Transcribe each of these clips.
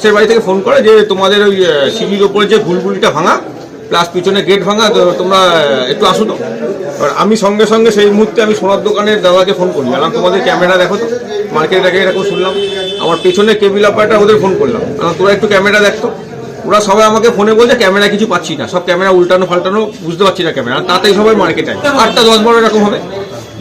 পাশের বাড়ি থেকে ফোন করে যে তোমাদের ওই সিঁড়ির ওপরে যে গুলগুলিটা ভাঙা প্লাস পিছনে গেট ভাঙা তো তোমরা একটু আসো তো। এবার আমি সঙ্গে সঙ্গে সেই মুহূর্তে আমি সোনার দোকানের দাদাকে ফোন করি বললাম তোমাদের ক্যামেরা দেখো তো মার্কেটটাকে এরকম শুনলাম। আমার পেছনে কেবিল অপারেটার ওদের ফোন করলাম বললাম, তোরা একটু ক্যামেরা দেখতো ওরা সবাই আমাকে ফোনে বলছে ক্যামেরা কিছু পাচ্ছি না। সব ক্যামেরা উল্টানো ফাল্টানো বুঝতে পারছি না ক্যামেরা তাতেই সবাই মার্কেটে আটটা দশ বারো এরকম হবে।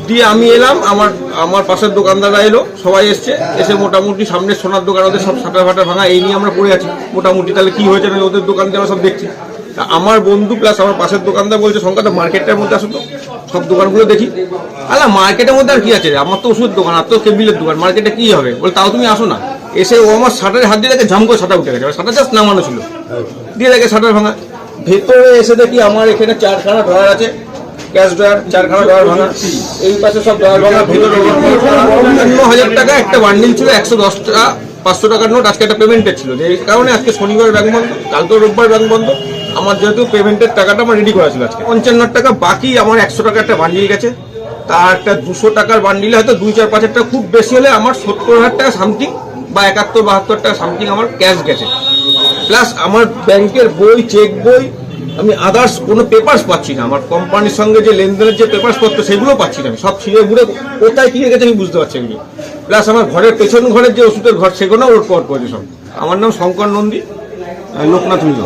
দিয়ে আমি এলাম, আমার আমার পাশের দোকানদাররা এলো, সবাই এসছে, এসে মোটামুটি সামনে সোনার দোকান, ওদের সব সাঁটার ফাটা ভাঙা, এই নিয়ে আমরা পড়ে আছি। মোটামুটি তাহলে কি হয়েছে ওদের দোকান দিয়ে আমরা সব দেখছি। আমার বন্ধু প্লাস আমার পাশের দোকানদার বলছে সংখ্যাটা মার্কেটটার মধ্যে আসো তো, সব দোকানগুলো দেখি। আলা মার্কেটের মধ্যে আর কি আছে আমার তো ওষুধ দোকান, আর তো কেবিলের দোকান মার্কেটে কি হবে? বলে, তাও তুমি আসো না। এসে ও আমার শাটারে হাত দিয়ে দেখে ঝাম করে শাটা উঠে গেছে। শাটা জাস্ট নামানো ছিল। দিয়ে দেখে শাটার ভাঙা। ভেতরে এসে দেখি আমার এখানে চারখানা ড্রয়ার আছে। ক্যাশ ড্রয়ার, চারখানা ড্রয়ার ভাঙা। এই পাশে সব ড্রয়ার ভাঙা। ভেতরে হাজার টাকা একটা বান্ডিল ছিল, একশো দশ টাকা, পাঁচশো টাকার নোট আজকে একটা পেমেন্টের ছিল। যে কারণে আজকে শনিবার ব্যাংক বন্ধ কালকে রোববার ব্যাংক বন্ধ। আমার যেহেতু পেমেন্টের টাকাটা আমার রেডি করা ছিল আজকে। পঞ্চান্ন টাকা বাকি, আমার একশো টাকা একটা বান্ডিল গেছে। তার একটা দুশো টাকার বান্ডিলে হয়তো দুই চার পাঁচ টাকা খুব বেশি হলে আমার সত্তর হাজার টাকা সামথিং বা একাত্তর বাহাত্তর টাকা সামথিং আমার ক্যাশ গেছে। প্লাস আমার ব্যাংকের বই চেক বই আমি আদার্স কোনো পেপার্স পাচ্ছি না। আমার কোম্পানির সঙ্গে যে লেনদেনের যে পেপার্স পত্র সেগুলো পাচ্ছি না আমি। সব ছিঁড়ে ঘুরে কোথায় ফিরে গেছে আমি বুঝতে পারছি এগুলো প্লাস আমার ঘরের পেছন ঘরের যে ওষুধের ঘর সেগুলো ওর পর পজিশন আমার নাম শঙ্কর নন্দী লোকনাথ মিল